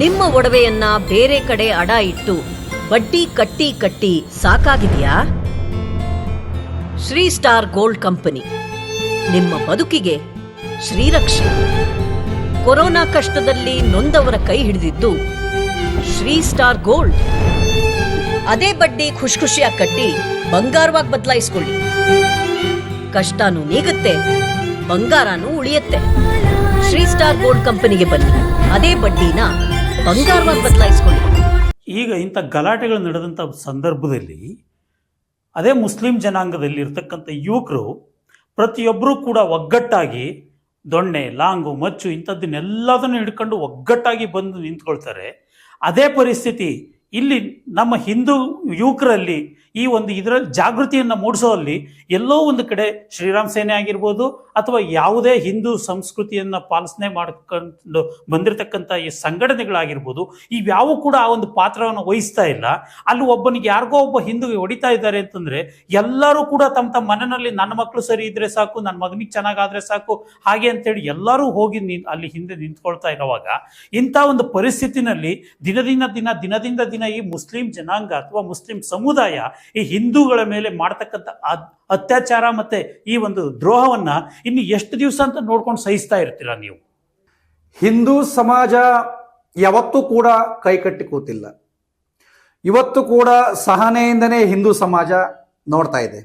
ನಿಮ್ಮ ಒಡವೆಯನ್ನ ಬೇರೆ ಕಡೆ ಅಡ ಇಟ್ಟು ಬಡ್ಡಿ ಕಟ್ಟಿ ಕಟ್ಟಿ ಸಾಕಾಗಿದೆಯಾ? ಶ್ರೀ ಸ್ಟಾರ್ ಗೋಲ್ಡ್ ಕಂಪನಿ, ನಿಮ್ಮ ಬದುಕಿಗೆ ಶ್ರೀರಕ್ಷೆ. ಕೊರೋನಾ ಕಷ್ಟದಲ್ಲಿ ನೊಂದವರ ಕೈ ಹಿಡಿದಿದ್ದು ಶ್ರೀ ಸ್ಟಾರ್ ಗೋಲ್ಡ್. ಅದೇ ಬಡ್ಡಿ ಖುಷಿ ಖುಷಿಯಾಗಿ ಕಟ್ಟಿ ಬಂಗಾರವಾಗಿ ಬದಲಾಯಿಸ್ಕೊಳ್ಳಿ. ಕಷ್ಟನೂ ನೀಗುತ್ತೆ, ಬಂಗಾರನೂ ಉಳಿಯುತ್ತೆ. ಶ್ರೀ ಸ್ಟಾರ್ ಗೋಲ್ಡ್ ಕಂಪನಿಗೆ ಬನ್ನಿ, ಅದೇ ಬಡ್ಡಿನ ಈಗ ಇಂಥ ಗಲಾಟೆಗಳು ನಡೆದಂಥ ಸಂದರ್ಭದಲ್ಲಿ ಅದೇ ಮುಸ್ಲಿಂ ಜನಾಂಗದಲ್ಲಿ ಇರ್ತಕ್ಕಂಥ ಯುವಕರು ಪ್ರತಿಯೊಬ್ಬರೂ ಕೂಡ ಒಗ್ಗಟ್ಟಾಗಿ ದೊಣ್ಣೆ, ಲಾಂಗು, ಮಚ್ಚು ಇಂಥದ್ದನ್ನೆಲ್ಲದನ್ನು ಹಿಡ್ಕೊಂಡು ಒಗ್ಗಟ್ಟಾಗಿ ಬಂದು ನಿಂತ್ಕೊಳ್ತಾರೆ. ಅದೇ ಪರಿಸ್ಥಿತಿ ಇಲ್ಲಿ ನಮ್ಮ ಹಿಂದೂ ಯುವಕರಲ್ಲಿ ಈ ಒಂದು ಇದರಲ್ಲಿ ಜಾಗೃತಿಯನ್ನು ಮೂಡಿಸೋಲ್ಲಿ ಎಲ್ಲೋ ಒಂದು ಕಡೆ ಶ್ರೀರಾಮ್ ಸೇನೆ ಆಗಿರ್ಬೋದು ಅಥವಾ ಯಾವುದೇ ಹಿಂದೂ ಸಂಸ್ಕೃತಿಯನ್ನು ಪಾಲನೆ ಮಾಡ್ಕೊಂಡು ಬಂದಿರತಕ್ಕಂಥ ಈ ಸಂಘಟನೆಗಳಾಗಿರ್ಬೋದು, ಇವ್ಯಾವು ಕೂಡ ಆ ಒಂದು ಪಾತ್ರವನ್ನು ವಹಿಸ್ತಾ ಇಲ್ಲ. ಅಲ್ಲಿ ಒಬ್ಬನಿಗೆ ಯಾರಿಗೋ ಒಬ್ಬ ಹಿಂದೂಗೆ ಹೊಡಿತಾ ಇದ್ದಾರೆ ಅಂತಂದ್ರೆ, ಎಲ್ಲರೂ ಕೂಡ ತಮ್ಮ ತಮ್ಮ ಮನೆಯಲ್ಲಿ ನನ್ನ ಮಕ್ಕಳು ಸರಿ ಇದ್ರೆ ಸಾಕು, ನನ್ನ ಮಗನಿಗೆ ಚೆನ್ನಾಗಾದ್ರೆ ಸಾಕು, ಹಾಗೆ ಅಂತೇಳಿ ಎಲ್ಲರೂ ಹೋಗಿ ನಿ, ಅಲ್ಲಿ ಹಿಂದೆ ನಿಂತ್ಕೊಳ್ತಾ ಇರುವಾಗ, ಇಂಥ ಒಂದು ಪರಿಸ್ಥಿತಿನಲ್ಲಿ ದಿನದಿಂದ ದಿನ ದಿನದಿಂದ ದಿನ ಈ ಮುಸ್ಲಿಂ ಜನಾಂಗ ಅಥವಾ ಮುಸ್ಲಿಂ ಸಮುದಾಯ ಈ ಹಿಂದೂಗಳ ಮೇಲೆ ಮಾಡ್ತಕ್ಕಂಥ ಅತ್ಯಾಚಾರ ಮತ್ತು ಈ ಒಂದು ದ್ರೋಹವನ್ನ ಇನ್ನು ಎಷ್ಟು ದಿವಸ ಅಂತ ನೋಡ್ಕೊಂಡು ಸಹಿಸ್ತಾ ಇರ್ತೀರ ನೀವು? ಹಿಂದೂ ಸಮಾಜ ಯಾವತ್ತೂ ಕೂಡ ಕೈಕಟ್ಟಿ ಕೂತಿಲ್ಲ. ಇವತ್ತು ಕೂಡ ಸಹನೆಯಿಂದನೇ ಹಿಂದೂ ಸಮಾಜ ನೋಡ್ತಾ ಇದೆ.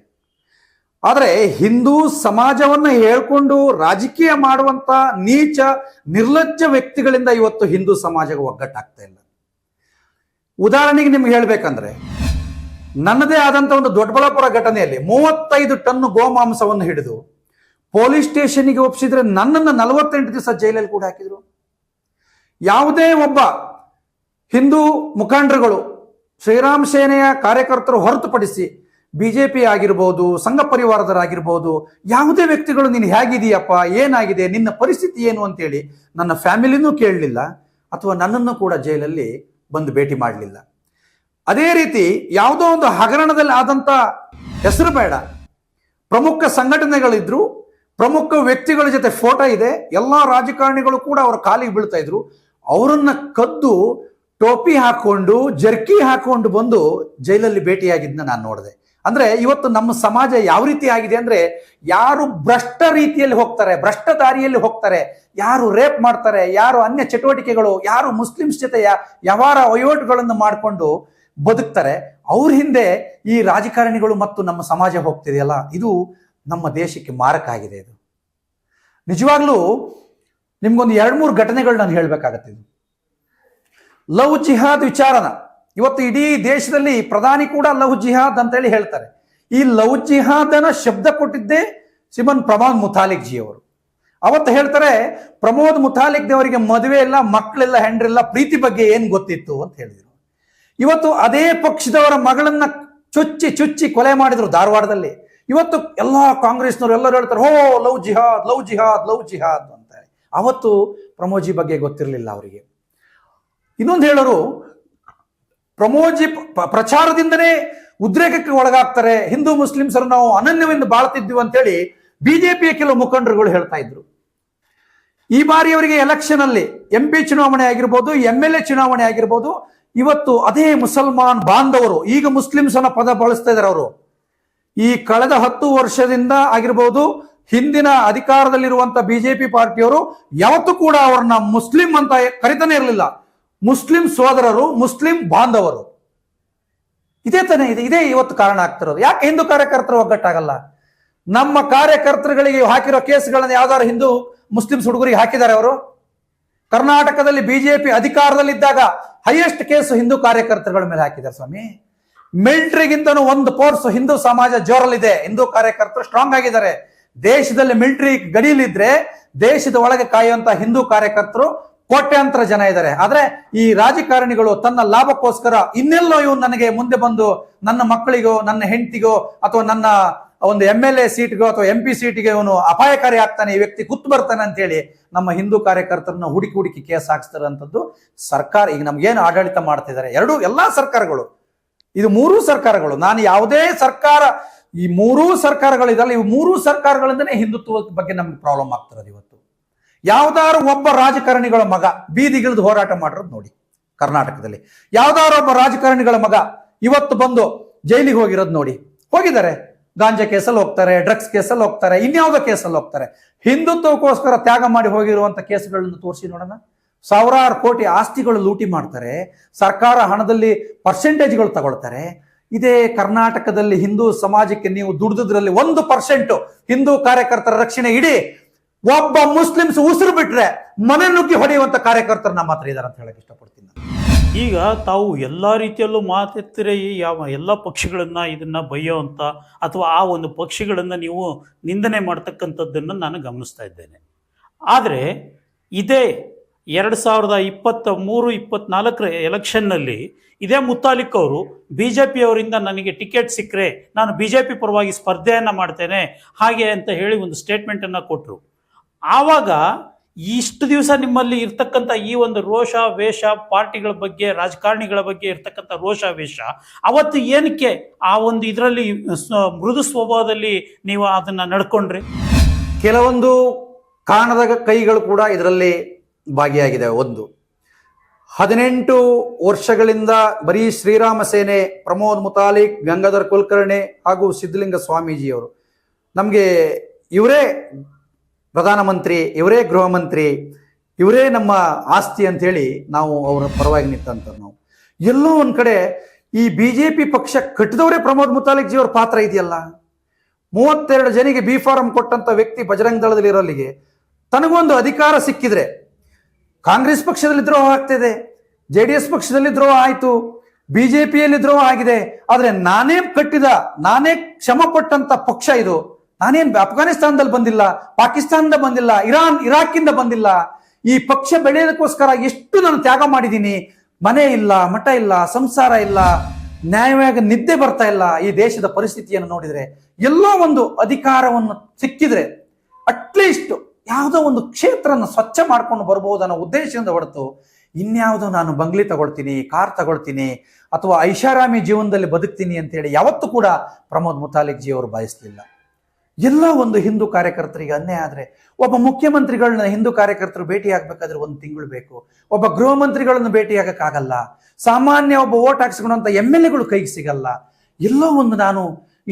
ಆದರೆ ಹಿಂದೂ ಸಮಾಜವನ್ನು ಹೇಳ್ಕೊಂಡು ರಾಜಕೀಯ ಮಾಡುವಂತ ನೀಚ, ನಿರ್ಲಜ್ಜ ವ್ಯಕ್ತಿಗಳಿಂದ ಇವತ್ತು ಹಿಂದೂ ಸಮಾಜಕ್ಕೆ ಒಗ್ಗಟ್ಟಾಗ್ತಾ ಇಲ್ಲ. ಉದಾಹರಣೆಗೆ ನಿಮ್ಗೆ ಹೇಳ್ಬೇಕಂದ್ರೆ ನನ್ನದೇ ಆದಂತ ಒಂದು ದೊಡ್ಡಬಳ್ಳಾಪುರ ಘಟನೆಯಲ್ಲಿ ಮೂವತ್ತೈದು ಟನ್ ಗೋಮಾಂಸವನ್ನು ಹಿಡಿದು ಪೊಲೀಸ್ ಸ್ಟೇಷನ್ಗೆ ಒಪ್ಪಿಸಿದ್ರೆ ನನ್ನನ್ನು ನಲವತ್ತೆಂಟು ದಿವಸ ಜೈಲಲ್ಲಿ ಕೂಡ ಹಾಕಿದ್ರು. ಯಾವುದೇ ಒಬ್ಬ ಹಿಂದೂ ಮುಖಂಡರುಗಳು ಶ್ರೀರಾಮ್ ಸೇನೆಯ ಕಾರ್ಯಕರ್ತರು ಹೊರತುಪಡಿಸಿ ಬಿಜೆಪಿ ಆಗಿರ್ಬೋದು, ಸಂಘ ಪರಿವಾರದರಾಗಿರ್ಬೋದು ಯಾವುದೇ ವ್ಯಕ್ತಿಗಳು ನೀನು ಹೇಗಿದೆಯಪ್ಪ ಏನಾಗಿದೆ, ನಿನ್ನ ಪರಿಸ್ಥಿತಿ ಏನು ಅಂತೇಳಿ ನನ್ನ ಫ್ಯಾಮಿಲಿನೂ ಕೇಳಲಿಲ್ಲ ಅಥವಾ ನನ್ನನ್ನು ಕೂಡ ಜೈಲಲ್ಲಿ ಬಂದು ಭೇಟಿ ಮಾಡಲಿಲ್ಲ. ಅದೇ ರೀತಿ ಯಾವುದೋ ಒಂದು ಹಗರಣದಲ್ಲಿ ಆದಂತ ಹೆಸರು ಬೇಡ. ಪ್ರಮುಖ ಸಂಘಟನೆಗಳಿದ್ರು, ಪ್ರಮುಖ ವ್ಯಕ್ತಿಗಳ ಜೊತೆ ಫೋಟೋ ಇದೆ, ಎಲ್ಲ ರಾಜಕಾರಣಿಗಳು ಕೂಡ ಅವರ ಕಾಲಿಗೆ ಬೀಳ್ತಾ ಇದ್ರು. ಅವರನ್ನ ಕದ್ದು ಟೋಪಿ ಹಾಕೊಂಡು, ಜರ್ಕಿ ಹಾಕೊಂಡು ಬಂದು ಜೈಲಲ್ಲಿ ಭೇಟಿಯಾಗಿದ್ದನ್ನ ನಾನು ನೋಡಿದೆ. ಅಂದ್ರೆ ಇವತ್ತು ನಮ್ಮ ಸಮಾಜ ಯಾವ ರೀತಿ ಆಗಿದೆ ಅಂದ್ರೆ, ಯಾರು ಭ್ರಷ್ಟ ರೀತಿಯಲ್ಲಿ ಹೋಗ್ತಾರೆ ಭ್ರಷ್ಟ ದಾರಿಯಲ್ಲಿ ಹೋಗ್ತಾರೆ, ಯಾರು ರೇಪ್ ಮಾಡ್ತಾರೆ, ಯಾರು ಅನ್ಯ ಚಟುವಟಿಕೆಗಳು, ಯಾರು ಮುಸ್ಲಿಮ್ಸ್ ಜೊತೆ ವ್ಯವಹಾರ ವಹಿವಾಟುಗಳನ್ನು ಮಾಡಿಕೊಂಡು ಬದುಕ್ತಾರೆ. ಅವ್ರ ಹಿಂದೆ ಈ ರಾಜಕಾರಣಿಗಳು ಮತ್ತು ನಮ್ಮ ಸಮಾಜ ಹೋಗ್ತಿದೆಯಲ್ಲ, ಇದು ನಮ್ಮ ದೇಶಕ್ಕೆ ಮಾರಕ ಆಗಿದೆ ಇದು. ನಿಜವಾಗ್ಲೂ ನಿಮ್ಗೊಂದು ಎರಡು ಮೂರು ಘಟನೆಗಳು ನಾನು ಹೇಳಬೇಕಾಗತ್ತೆ ಇದು. ಲವ್ ಜಿಹಾದ್ ವಿಚಾರನ, ಇವತ್ತು ಇಡೀ ದೇಶದಲ್ಲಿ ಪ್ರಧಾನಿ ಕೂಡ ಲವ್ ಜಿಹಾದ್ ಅಂತೇಳಿ ಹೇಳ್ತಾರೆ. ಈ ಲವ್ ಜಿಹಾದನ ಶಬ್ದ ಕೊಟ್ಟಿದ್ದೇ ಸಿಮನ್ ಪ್ರಮೋದ್ ಮುತಾಲಿಕ್ ಜಿ ಅವರು. ಅವತ್ತು ಹೇಳ್ತಾರೆ, ಪ್ರಮೋದ್ ಮುತಾಲಿಕ್ ದೇವರಿಗೆ ಮದುವೆ ಇಲ್ಲ ಮಕ್ಕಳಿಲ್ಲ ಹೆಂಡ್ರಿಲ್ಲ ಪ್ರೀತಿ ಬಗ್ಗೆ ಏನು ಗೊತ್ತಿತ್ತು ಅಂತ ಹೇಳಿದ್ರು. ಇವತ್ತು ಅದೇ ಪಕ್ಷದವರ ಮಗಳನ್ನ ಚುಚ್ಚಿ ಚುಚ್ಚಿ ಕೊಲೆ ಮಾಡಿದ್ರು ಧಾರವಾಡದಲ್ಲಿ. ಇವತ್ತು ಎಲ್ಲಾ ಕಾಂಗ್ರೆಸ್ನವರು ಎಲ್ಲರೂ ಹೇಳ್ತಾರೆ, ಹೋ, love jihad love jihad love jihad ಅಂತ ಅವತ್ತು ಪ್ರಮೋಜಿ ಬಗ್ಗೆ ಗೊತ್ತಿರಲಿಲ್ಲ ಅವರಿಗೆ. ಇನ್ನೊಂದು ಹೇಳೋರು, ಪ್ರಮೋಜಿ ಪ್ರಚಾರದಿಂದನೇ ಉದ್ರೇಕಕ್ಕೆ ಒಳಗಾಗ್ತಾರೆ, ಹಿಂದೂ ಮುಸ್ಲಿಮ್ಸರು ನಾವು ಅನನ್ಯವೆಂದು ಬಾಳ್ತಿದ್ವಿ ಅಂತೇಳಿ ಬಿಜೆಪಿಯ ಕೆಲವು ಮುಖಂಡರುಗಳು ಹೇಳ್ತಾ ಇದ್ರು. ಈ ಬಾರಿ ಅವರಿಗೆ ಎಲೆಕ್ಷನ್ ಅಲ್ಲಿ ಎಂ ಪಿ ಚುನಾವಣೆ ಆಗಿರ್ಬೋದು, ಎಂ ಎಲ್ ಎ ಚುನಾವಣೆ ಆಗಿರ್ಬೋದು ಇವತ್ತು ಅದೇ ಮುಸಲ್ಮಾನ್ ಬಾಂಧವರು, ಈಗ ಮುಸ್ಲಿಮ್ಸ್ ಅನ್ನೋ ಪದ ಬಳಸ್ತಾ ಇದ್ದಾರೆ ಅವರು. ಈ ಕಳೆದ ಹತ್ತು ವರ್ಷದಿಂದ ಆಗಿರ್ಬೋದು, ಹಿಂದಿನ ಅಧಿಕಾರದಲ್ಲಿರುವಂತ ಬಿಜೆಪಿ ಪಾರ್ಟಿಯವರು ಯಾವತ್ತೂ ಕೂಡ ಅವ್ರನ್ನ ಮುಸ್ಲಿಂ ಅಂತ ಕರಿತಾನೆ ಇರಲಿಲ್ಲ. ಮುಸ್ಲಿಂ ಸೋದರರು, ಮುಸ್ಲಿಂ ಬಾಂಧವರು. ಇದೇ ತಾನೇ ಇದೆ, ಇದೇ ಇವತ್ತು ಕಾರಣ ಆಗ್ತಿರೋದು ಯಾಕೆ ಹಿಂದೂ ಕಾರ್ಯಕರ್ತರು ಒಗ್ಗಟ್ಟಾಗಲ್ಲ? ನಮ್ಮ ಕಾರ್ಯಕರ್ತರುಗಳಿಗೆ ಹಾಕಿರೋ ಕೇಸ್ಗಳನ್ನ ಯಾವ್ದಾದ್ರು ಹಿಂದೂ, ಮುಸ್ಲಿಮ್ಸ್ ಹುಡುಗರಿಗೆ ಹಾಕಿದ್ದಾರೆ ಅವರು? ಕರ್ನಾಟಕದಲ್ಲಿ ಬಿಜೆಪಿ ಅಧಿಕಾರದಲ್ಲಿದ್ದಾಗ ಹೈಯೆಸ್ಟ್ ಕೇಸ್ ಹಿಂದೂ ಕಾರ್ಯಕರ್ತರುಗಳ ಮೇಲೆ ಹಾಕಿದ್ದಾರೆ ಸ್ವಾಮಿ. ಮಿಲಿಟರಿಗಿಂತನೂ ಒಂದು ಫೋರ್ಸ್ ಹಿಂದೂ ಸಮಾಜ ಜೋರಲ್ಲಿದೆ. ಹಿಂದೂ ಕಾರ್ಯಕರ್ತರು ಸ್ಟ್ರಾಂಗ್ ಆಗಿದ್ದಾರೆ. ದೇಶದಲ್ಲಿ ಮಿಲಿಟರಿ ಗಡಿಯಲ್ಲಿದ್ರೆ ದೇಶದ ಒಳಗೆ ಕಾಯುವಂತ ಹಿಂದೂ ಕಾರ್ಯಕರ್ತರು ಕೋಟ್ಯಾಂತರ ಜನ ಇದ್ದಾರೆ. ಆದ್ರೆ ಈ ರಾಜಕಾರಣಿಗಳು ತನ್ನ ಲಾಭಕ್ಕೋಸ್ಕರ ಇನ್ನೆಲ್ಲೋ ಇವು ನನಗೆ ಮುಂದೆ ಬಂದು ನನ್ನ ಮಕ್ಕಳಿಗೋ, ನನ್ನ ಹೆಂಡತಿಗೋ ಅಥವಾ ನನ್ನ ಒಂದು ಎಂ ಎಲ್ ಎ ಸೀಟ್ಗೋ ಅಥವಾ ಎಂ ಪಿ ಸೀಟ್ಗೆ ಇವನು ಅಪಾಯಕಾರಿ ಆಗ್ತಾನೆ, ಈ ವ್ಯಕ್ತಿ ಕುತ್ತು ಬರ್ತಾನೆ ಅಂತ ಹೇಳಿ ನಮ್ಮ ಹಿಂದೂ ಕಾರ್ಯಕರ್ತರನ್ನ ಹುಡುಕಿ ಹುಡುಕಿ ಕೇಸ್ ಹಾಕ್ಸ್ತಾರಂಥದ್ದು ಸರ್ಕಾರ, ಈಗ ನಮ್ಗೇನು ಆಡಳಿತ ಮಾಡ್ತಿದ್ದಾರೆ? ಎರಡು ಎಲ್ಲಾ ಸರ್ಕಾರಗಳು. ಇದು ಮೂರೂ ಸರ್ಕಾರಗಳು. ನಾನು ಯಾವುದೇ ಸರ್ಕಾರ, ಈ ಮೂರೂ ಸರ್ಕಾರಗಳಿದಲ್ಲ, ಇವು ಮೂರೂ ಸರ್ಕಾರಗಳಿಂದನೇ ಹಿಂದುತ್ವದ ಬಗ್ಗೆ ನಮ್ಗೆ ಪ್ರಾಬ್ಲಮ್ ಆಗ್ತಿರೋದು ಇವತ್ತು. ಯಾವ್ದಾದ್ರು ಒಬ್ಬ ರಾಜಕಾರಣಿಗಳ ಮಗ ಬೀದಿಗಿಳಿದು ಹೋರಾಟ ಮಾಡಿರೋದು ನೋಡಿ, ಕರ್ನಾಟಕದಲ್ಲಿ. ಯಾವ್ದಾದ್ರು ಒಬ್ಬ ರಾಜಕಾರಣಿಗಳ ಮಗ ಇವತ್ತು ಬಂದು ಜೈಲಿಗೆ ಹೋಗಿರೋದು ನೋಡಿ, ಹೋಗಿದ್ದಾರೆ. ಗಾಂಜಾ ಕೇಸಲ್ಲಿ ಹೋಗ್ತಾರೆ, ಡ್ರಗ್ಸ್ ಕೇಸಲ್ಲಿ ಹೋಗ್ತಾರೆ, ಇನ್ಯಾವುದೋ ಕೇಸಲ್ಲಿ ಹೋಗ್ತಾರೆ. ಹಿಂದುತ್ವಕ್ಕೋಸ್ಕರ ತ್ಯಾಗ ಮಾಡಿ ಹೋಗಿರುವಂತ ಕೇಸ್ಗಳನ್ನು ತೋರಿಸಿ ನೋಡೋಣ. ಸಾವಿರಾರು ಕೋಟಿ ಆಸ್ತಿಗಳು ಲೂಟಿ ಮಾಡ್ತಾರೆ. ಸರ್ಕಾರ ಹಣದಲ್ಲಿ ಪರ್ಸೆಂಟೇಜ್ಗಳು ತಗೊಳ್ತಾರೆ. ಇದೇ ಕರ್ನಾಟಕದಲ್ಲಿ ಹಿಂದೂ ಸಮಾಜಕ್ಕೆ ನೀವು ದುಡಿದ್ರಲ್ಲಿ ಒಂದು ಪರ್ಸೆಂಟ್ ಹಿಂದೂ ಕಾರ್ಯಕರ್ತರ ರಕ್ಷಣೆ ಇಡಿ ಒಬ್ಬ ಮುಸ್ಲಿಮ್ಸ್ ಉಸಿರು ಬಿಟ್ರೆ ಮನೆ ನುಗ್ಗಿ ಹೊಡೆಯುವಂತ ಕಾರ್ಯಕರ್ತರು ನಮ್ಮ ಹತ್ರ ಇದ್ದಾರೆ ಅಂತ ಹೇಳಕ್ ಇಷ್ಟಪಡ್ತೀನಿ. ಈಗ ತಾವು ಎಲ್ಲ ರೀತಿಯಲ್ಲೂ ಮಾತೆತ್ತರೆ ಯಾವ ಎಲ್ಲ ಪಕ್ಷಿಗಳನ್ನು ಇದನ್ನು ಅಂತ ಅಥವಾ ಆ ಒಂದು ಪಕ್ಷಿಗಳನ್ನು ನೀವು ನಿಂದನೆ ಮಾಡ್ತಕ್ಕಂಥದ್ದನ್ನು ನಾನು ಗಮನಿಸ್ತಾ ಇದ್ದೇನೆ. ಆದರೆ ಇದೇ ಎರಡು ಸಾವಿರದ ಇಪ್ಪತ್ತ ಮೂರು, ಇಪ್ಪತ್ನಾಲ್ಕರ ಎಲೆಕ್ಷನ್ನಲ್ಲಿ ಇದೇ ಮುತ್ತಾಲಿಕ್ ಅವರು ಬಿ ಜೆ ಪಿಯವರಿಂದ ನನಗೆ ಟಿಕೆಟ್ ಸಿಕ್ಕರೆ ನಾನು ಬಿ ಜೆ ಪಿ ಪರವಾಗಿ ಸ್ಪರ್ಧೆಯನ್ನು ಮಾಡ್ತೇನೆ ಹಾಗೆ ಅಂತ ಹೇಳಿ ಒಂದು ಸ್ಟೇಟ್ಮೆಂಟನ್ನು ಕೊಟ್ಟರು ಆವಾಗ ಇಷ್ಟು ದಿವಸ ನಿಮ್ಮಲ್ಲಿ ಇರ್ತಕ್ಕಂಥ ಈ ಒಂದು ರೋಷ, ವೇಷ, ಪಾರ್ಟಿಗಳ ಬಗ್ಗೆ, ರಾಜಕಾರಣಿಗಳ ಬಗ್ಗೆ ಇರ್ತಕ್ಕಂಥ ರೋಷ, ವೇಷ, ಅವತ್ತು ಏನಕ್ಕೆ ಆ ಒಂದು ಇದರಲ್ಲಿ ಮೃದು ಸ್ವಭಾವದಲ್ಲಿ ನೀವು ಅದನ್ನ ನಡ್ಕೊಂಡ್ರಿ? ಕೆಲವೊಂದು ಕಾಣದ ಕೈಗಳು ಕೂಡ ಇದರಲ್ಲಿ ಭಾಗಿಯಾಗಿದೆ. ಒಂದು, ಹದಿನೆಂಟು ವರ್ಷಗಳಿಂದ ಬರೀ ಶ್ರೀರಾಮ ಸೇನೆ, ಪ್ರಮೋದ್ ಮುತಾಲಿಕ್, ಗಂಗಾಧರ್ ಕುಲಕರ್ಣಿ ಹಾಗೂ ಸಿದ್ಧಲಿಂಗ ಸ್ವಾಮೀಜಿಯವರು ನಮಗೆ ಇವರೇ ಪ್ರಧಾನಮಂತ್ರಿ ಇವರೇ ಗೃಹ ಮಂತ್ರಿ, ಇವರೇ ನಮ್ಮ ಆಸ್ತಿ ಅಂತೇಳಿ ನಾವು ಅವರ ಪರವಾಗಿ ನಿಂತಂತ ನಾವು. ಎಲ್ಲೋ ಒಂದು ಕಡೆ ಈ ಬಿ ಜೆ ಪಿ ಪಕ್ಷ ಕಟ್ಟಿದವರೇ ಪ್ರಮೋದ್ ಮುತಾಲಿಕ್ ಅವ್ರ ಪಾತ್ರ ಇದೆಯಲ್ಲ? ಮೂವತ್ತೆರಡು ಜನಿಗೆ ಬಿ ಫಾರಂ ಕೊಟ್ಟಂತ ವ್ಯಕ್ತಿ ಬಜರಂಗ ದಳದಲ್ಲಿ ಇರೋಲ್ಲಿಗೆ ತನಗೊಂದು ಅಧಿಕಾರ ಸಿಕ್ಕಿದ್ರೆ ಕಾಂಗ್ರೆಸ್ ಪಕ್ಷದಲ್ಲಿ ದ್ರೋಹ ಆಗ್ತಿದೆ, ಜೆ ಡಿ ಎಸ್ ಪಕ್ಷದಲ್ಲಿ ದ್ರೋಹ ಆಯಿತು ಬಿಜೆಪಿಯಲ್ಲಿ ದ್ರೋಹ ಆಗಿದೆ, ಆದರೆ ನಾನೇ ಕಟ್ಟಿದ, ನಾನೇ ಕ್ಷಮ ಪಟ್ಟಂತ ಪಕ್ಷ ಇದು. ನಾನೇನ್ ಅಫ್ಘಾನಿಸ್ತಾನದಲ್ಲಿ ಬಂದಿಲ್ಲ ಪಾಕಿಸ್ತಾನದ ಬಂದಿಲ್ಲ, ಇರಾನ್, ಇರಾಕಿಂದ ಬಂದಿಲ್ಲ. ಈ ಪಕ್ಷ ಬೆಳೆಯೋದಕ್ಕೋಸ್ಕರ ಎಷ್ಟು ನಾನು ತ್ಯಾಗ ಮಾಡಿದ್ದೀನಿ, ಮನೆ ಇಲ್ಲ, ಮಠ ಇಲ್ಲ, ಸಂಸಾರ ಇಲ್ಲ, ನ್ಯಾಯವಾಗಿ ನಿದ್ದೆ ಬರ್ತಾ ಇಲ್ಲ ಈ ದೇಶದ ಪರಿಸ್ಥಿತಿಯನ್ನು ನೋಡಿದ್ರೆ, ಎಲ್ಲೋ ಒಂದು ಅಧಿಕಾರವನ್ನು ಸಿಕ್ಕಿದ್ರೆ ಅಟ್ಲೀಸ್ಟ್ ಯಾವುದೋ ಒಂದು ಕ್ಷೇತ್ರನ ಸ್ವಚ್ಛ ಮಾಡ್ಕೊಂಡು ಬರಬಹುದು ಅನ್ನೋ ಉದ್ದೇಶದಿಂದ ಹೊರತು ಇನ್ಯಾವುದೋ ನಾನು ಬಂಗ್ಲಿ ತಗೊಳ್ತೀನಿ, ಕಾರ್ ತಗೊಳ್ತೀನಿ, ಅಥವಾ ಐಷಾರಾಮಿ ಜೀವನದಲ್ಲಿ ಬದುಕ್ತೀನಿ ಅಂತೇಳಿ ಯಾವತ್ತೂ ಕೂಡ ಪ್ರಮೋದ್ ಮುತಾಲಿಕ್ ಜಿ ಅವರು ಬಯಸಲಿಲ್ಲ ಎಲ್ಲ ಒಂದು ಹಿಂದೂ ಕಾರ್ಯಕರ್ತರಿಗೆ ಅನ್ಯಾಯ ಆದರೆ ಒಬ್ಬ ಮುಖ್ಯಮಂತ್ರಿಗಳನ್ನ ಹಿಂದೂ ಕಾರ್ಯಕರ್ತರು ಭೇಟಿ ಆಗ್ಬೇಕಾದ್ರೆ ಒಂದು ತಿಂಗಳು ಬೇಕು. ಒಬ್ಬ ಗೃಹ ಮಂತ್ರಿಗಳನ್ನು ಭೇಟಿ ಆಗಕ್ಕಾಗಲ್ಲ ಸಾಮಾನ್ಯ ಒಬ್ಬ ಓಟ್ ಹಾಕ್ಸ್ಕೊಂಡಂತ ಎಂ ಎಲ್ ಎಗಳು ಕೈಗೆ ಸಿಗಲ್ಲ. ಎಲ್ಲೋ ಒಂದು ನಾನು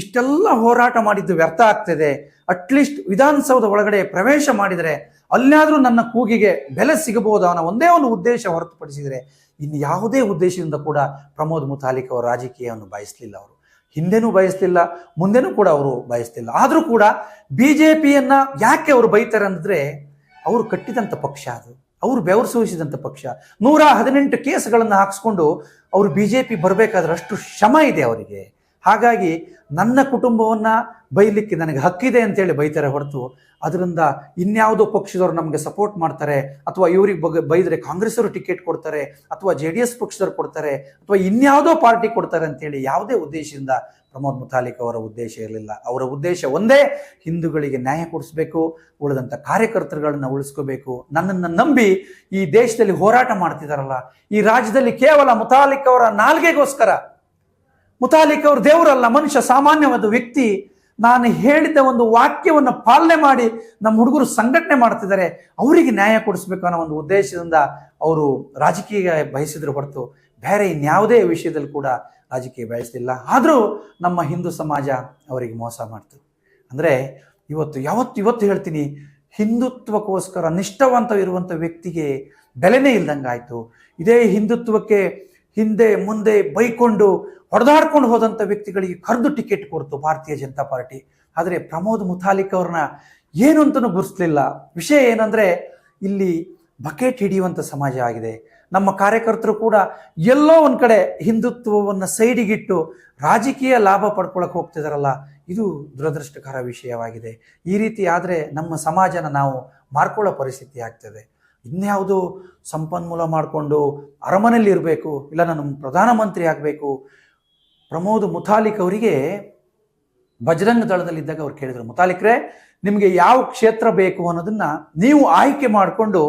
ಇಷ್ಟೆಲ್ಲ ಹೋರಾಟ ಮಾಡಿದ್ದು ವ್ಯರ್ಥ ಆಗ್ತಿದೆ. ಅಟ್ಲೀಸ್ಟ್ ವಿಧಾನಸೌಧ ಒಳಗಡೆ ಪ್ರವೇಶ ಮಾಡಿದರೆ ಅಲ್ಲಾದ್ರೂ ನನ್ನ ಕೂಗಿಗೆ ಬೆಲೆ ಸಿಗಬಹುದು ಅನ್ನೋ ಒಂದೇ ಒಂದು ಉದ್ದೇಶ ಹೊರತುಪಡಿಸಿದರೆ ಇನ್ನು ಯಾವುದೇ ಉದ್ದೇಶದಿಂದ ಕೂಡ ಪ್ರಮೋದ್ ಮುತಾಲಿಕ್ ಅವರ ರಾಜಕೀಯವನ್ನು ಬಯಸಲಿಲ್ಲ ಅವರು. ಹಿಂದೆನೂ ಬಯಸ್ತಿಲ್ಲ, ಮುಂದೆನೂ ಕೂಡ ಅವರು ಬಯಸ್ತಿಲ್ಲ. ಆದರೂ ಕೂಡ ಬಿ ಜೆ ಪಿಯನ್ನು ಯಾಕೆ ಅವರು ಬೈತಾರೆ ಅಂದರೆ ಅವರು ಕಟ್ಟಿದಂಥ ಪಕ್ಷ ಅದು. ಅವರು ಬೆವರು ಸೂಹಿಸಿದಂಥ ಪಕ್ಷ. ನೂರ ಹದಿನೆಂಟು ಕೇಸ್ಗಳನ್ನು ಹಾಕ್ಸ್ಕೊಂಡು ಅವರು ಬಿ ಜೆ ಪಿ ಬರಬೇಕಾದ್ರೆ ಅಷ್ಟು ಶ್ರಮ ಇದೆ ಅವರಿಗೆ. ಹಾಗಾಗಿ ನನ್ನ ಕುಟುಂಬವನ್ನ ಬೈಲಿಕ್ಕೆ ನನಗೆ ಹಕ್ಕಿದೆ ಅಂತೇಳಿ ಬೈತಾರೆ ಹೊರತು ಅದರಿಂದ ಇನ್ಯಾವುದೋ ಪಕ್ಷದವರು ನಮಗೆ ಸಪೋರ್ಟ್ ಮಾಡ್ತಾರೆ ಅಥವಾ ಇವ್ರಿಗೆ ಬಗ್ಗೆ ಬೈದರೆ ಕಾಂಗ್ರೆಸ್ ಅವರು ಟಿಕೆಟ್ ಕೊಡ್ತಾರೆ ಅಥವಾ ಜೆ ಡಿ ಎಸ್ ಪಕ್ಷದವ್ರು ಕೊಡ್ತಾರೆ ಅಥವಾ ಇನ್ಯಾವುದೋ ಪಾರ್ಟಿ ಕೊಡ್ತಾರೆ ಅಂತೇಳಿ ಯಾವುದೇ ಉದ್ದೇಶದಿಂದ ಪ್ರಮೋದ್ ಮುತಾಲಿಕ್ ಅವರ ಉದ್ದೇಶ ಇರಲಿಲ್ಲ. ಅವರ ಉದ್ದೇಶ ಒಂದೇ ಹಿಂದೂಗಳಿಗೆ ನ್ಯಾಯ ಕೊಡಿಸ್ಬೇಕು ಉಳಿದಂಥ ಕಾರ್ಯಕರ್ತರುಗಳನ್ನ ಉಳಿಸ್ಕೋಬೇಕು. ನನ್ನನ್ನು ನಂಬಿ ಈ ದೇಶದಲ್ಲಿ ಹೋರಾಟ ಮಾಡ್ತಿದಾರಲ್ಲ, ಈ ರಾಜ್ಯದಲ್ಲಿ ಕೇವಲ ಮುತಾಲಿಕ್ ಅವರ ನಾಲ್ಗೆಗೋಸ್ಕರ ಮುತಾಲಿಕ್ ಅವರು ದೇವರಲ್ಲ, ಮನುಷ್ಯ, ಸಾಮಾನ್ಯವಾದ ವ್ಯಕ್ತಿ. ನಾನು ಹೇಳಿದ ಒಂದು ವಾಕ್ಯವನ್ನು ಪಾಲನೆ ಮಾಡಿ ನಮ್ಮ ಹುಡುಗರು ಸಂಘಟನೆ ಮಾಡ್ತಿದ್ದಾರೆ. ಅವರಿಗೆ ನ್ಯಾಯ ಕೊಡಿಸ್ಬೇಕು ಅನ್ನೋ ಒಂದು ಉದ್ದೇಶದಿಂದ ಅವರು ರಾಜಕೀಯ ಬಯಸಿದ್ರು ಹೊರತು ಬೇರೆ ಇನ್ಯಾವುದೇ ವಿಷಯದಲ್ಲಿ ಕೂಡ ರಾಜಕೀಯ ಬಯಸಲಿಲ್ಲ. ಆದರೂ ನಮ್ಮ ಹಿಂದೂ ಸಮಾಜ ಅವರಿಗೆ ಮೋಸ ಮಾಡ್ತು. ಅಂದರೆ ಇವತ್ತು, ಯಾವತ್ತು ಇವತ್ತು ಹೇಳ್ತೀನಿ, ಹಿಂದುತ್ವಕ್ಕೋಸ್ಕರ ನಿಷ್ಠಾವಂತವಿರುವಂಥ ವ್ಯಕ್ತಿಗೆ ಬೆಲೆನೇ ಇಲ್ದಂಗಾಯ್ತು. ಇದೇ ಹಿಂದುತ್ವಕ್ಕೆ ಹಿಂದೆ ಮುಂದೆ ಬೈಕೊಂಡು ಹೊಡೆದಾಡ್ಕೊಂಡು ಹೋದಂಥ ವ್ಯಕ್ತಿಗಳಿಗೆ ಕರೆದು ಟಿಕೆಟ್ ಕೊಡ್ತು ಭಾರತೀಯ ಜನತಾ ಪಾರ್ಟಿ. ಆದರೆ ಪ್ರಮೋದ್ ಮುತಾಲಿಕ್ ಅವ್ರನ್ನ ಏನು ಅಂತಲೂ ಗುರುತಿಸಲಿಲ್ಲ. ವಿಷಯ ಏನಂದರೆ ಇಲ್ಲಿ ಬಕೆಟ್ ಹಿಡಿಯುವಂಥ ಸಮಾಜ ಆಗಿದೆ. ನಮ್ಮ ಕಾರ್ಯಕರ್ತರು ಕೂಡ ಎಲ್ಲೋ ಒಂದು ಕಡೆ ಹಿಂದುತ್ವವನ್ನು ಸೈಡಿಗಿಟ್ಟು ರಾಜಕೀಯ ಲಾಭ ಪಡ್ಕೊಳಕ್ಕೆ ಹೋಗ್ತಿದಾರಲ್ಲ, ಇದು ದುರದೃಷ್ಟಕರ ವಿಷಯವಾಗಿದೆ. ಈ ರೀತಿ ಆದರೆ ನಮ್ಮ ಸಮಾಜನ ನಾವು ಮಾರ್ಕೊಳ್ಳೋ ಪರಿಸ್ಥಿತಿ ಆಗ್ತದೆ. ಇನ್ಯಾವುದು ಸಂಪನ್ಮೂಲ ಮಾಡಿಕೊಂಡು ಅರಮನೆಯಲ್ಲಿ ಇರಬೇಕು, ಇಲ್ಲ ನಮ್ಮ ಪ್ರಧಾನಮಂತ್ರಿ ಆಗಬೇಕು ಪ್ರಮೋದ್ ಮುತಾಲಿಕ್ ಅವರಿಗೆ ಬಜರಂಗ ದಳದಲ್ಲಿದ್ದಾಗ ಅವ್ರು ಕೇಳಿದರು, ಮುತಾಲಿಕ್ರೆ, ನಿಮಗೆ ಯಾವ ಕ್ಷೇತ್ರ ಬೇಕು ಅನ್ನೋದನ್ನ ನೀವು ಆಯ್ಕೆ ಮಾಡಿಕೊಂಡು